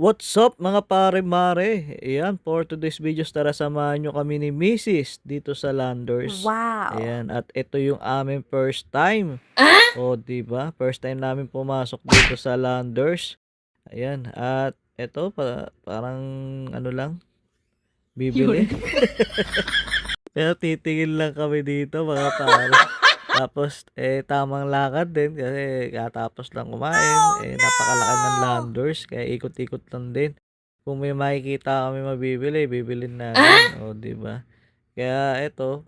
What's up mga pare-mare? Ayan, for today's videos tara samahan nyo kami ni Mrs. dito sa Landers. Wow. Ayan, at ito yung aming first time. O, di ba? First time namin pumasok dito sa Landers. Ayan, at ito pa, parang ano lang, bibili. Pero titingin lang kami dito mga pare. Tapos, eh, tamang lakad din kasi katapos lang kumain. eh, napakalaki ng landers. Kaya ikot-ikot lang din. Kung may makikita kami mabibili, bibilin namin. O, di ba? Kaya, eto,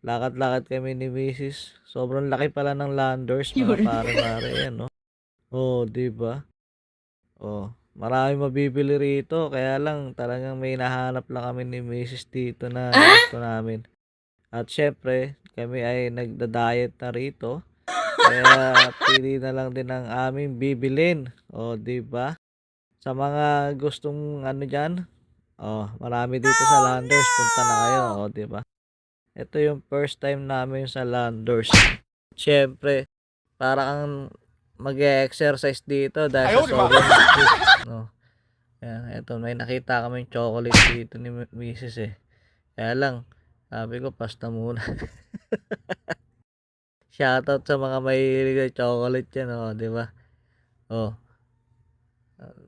lakad-lakad kami ni Mrs. Sobrang laki pala ng landers, mga pare-pare. Yan, no? O, di ba? O, marami mabibili rito. Kaya lang, talagang may nahanap lang kami ni Mrs. dito na gusto namin. At syempre, kami ay nagda-diet na rito. Kaya pili na lang din ang aming bibilin. O, di ba? Sa mga gustong ano diyan, oh, marami dito sa Landers, punta na kayo, o, di ba? Ito yung first time namin sa Landers. Syempre, para kang mag-exercise dito dahil sa sobrang no. Ayan, eto, may nakita kaming chocolate dito ni Mrs. eh. Kaya lang, sabi ko, pasta muna. Shoutout sa mga mahilig sa chocolate yan, oh, di ba? Oh.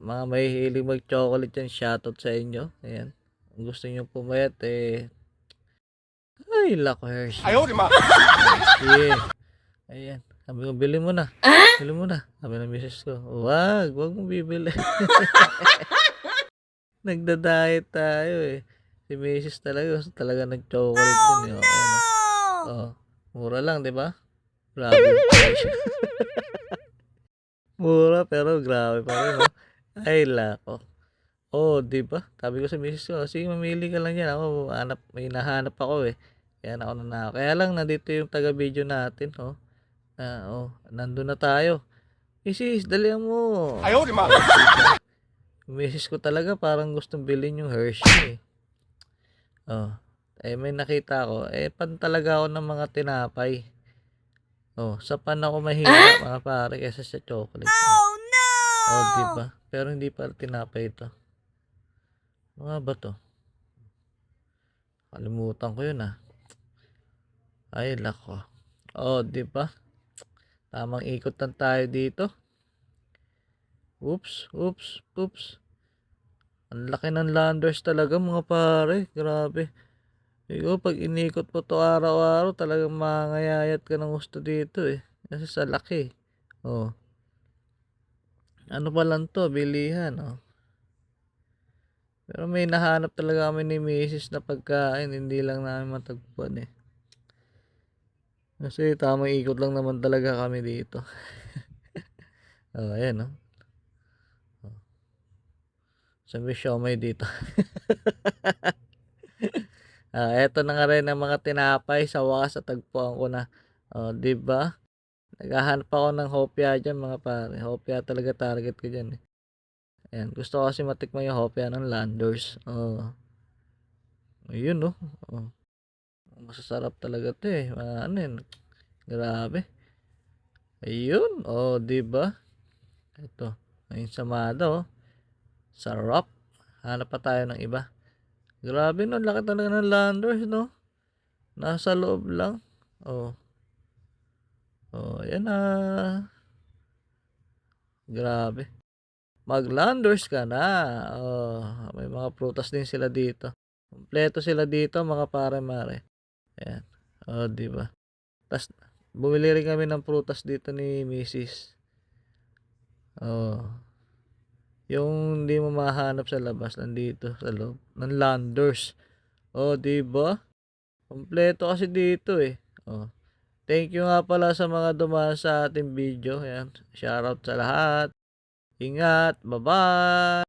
Mga mahilig mag-chocolate yan, shoutout sa inyo. Ayan. Kung gusto nyo pumayat, eh, ay, lako, Hershey. Ayaw, di ma. Hershey. Ayan. Sabi ko, bili mo na. Bili mo na. Sabi ng misis ko, wag, wag mong bibili. Nagda-diet tayo eh. Si misis talaga, gusto talaga nag-chocolate din. Eh. Oh, ayan, oh. Oh, mura lang, di ba? Grabe mura pero grabe pa rin, no? Ay, lako. Oh, di ba? Sabi ko sa misis ko, sige, mamili ka lang yan. Ako, hanap, may nahanap ako eh. Kaya na ako na Kaya lang, nandito yung taga-video natin, oh. Ah, oh, nandun na tayo. Misis, dalihan mo. Ayaw, di ma. Misis ko talaga parang gustong bilhin yung Hershey eh. Oh. Eh may nakita ko, eh pan talaga ako ng mga tinapay. Oh, sa pan ako mahirap mga pare kaysa sa chocolate. Oh no! Oh, di ba? Pero hindi pa tinapay ito. Ano nga ba to? Kalimutan ko yun ah. Ay, lako. Oh, di ba? Tamang ikot lang tayo dito. Oops, oops, oops. Ang laki ng landers talaga mga pare. Grabe. Ikaw, pag inikot mo to araw-araw, talagang mangayayat ka ng gusto dito eh. Kasi sa laki. Oh. Ano pa lang to, bilihan. Oh. Pero may nahanap talaga kami ni Mrs. na pagkain. Hindi lang namin matagpuan eh. Kasi tamang ikot lang naman talaga kami dito. oh, ayan oh. So, may dito. ah, eto na nga rin ang mga tinapay sa wakas at tagpuan ko na. Oh, 'di ba? Naghahanap ako ng hopia diyan mga pare. Hopia talaga target ko diyan eh. Ayan, gusto ko kasi matikman yung hopia ng Landers. Oh. Ayun no. Oh. Masasarap talaga 'to eh. Ano yun? Grabe. Ayun, oh, 'di ba? Ito, ayun samada oh. Sarap. Hanap pa tayo ng iba. Grabe no, laki talaga ng landers no. Nasa loob lang. Oh. Oh, yan na. Grabe. Maglanders ka na. Oh, may mga prutas din sila dito. Kompleto sila dito, mga pare-mare. Ayan. Oh, di ba? Tas bumili rin kami ng prutas dito ni Mrs. Oh. Yung hindi mo mahanap sa labas, nandito sa loob. Ng landers. Oh, di ba? Kompleto kasi dito eh. Oh. Thank you nga pala sa mga dumaan sa ating video. Ayan. Shoutout sa lahat. Ingat. Bye-bye.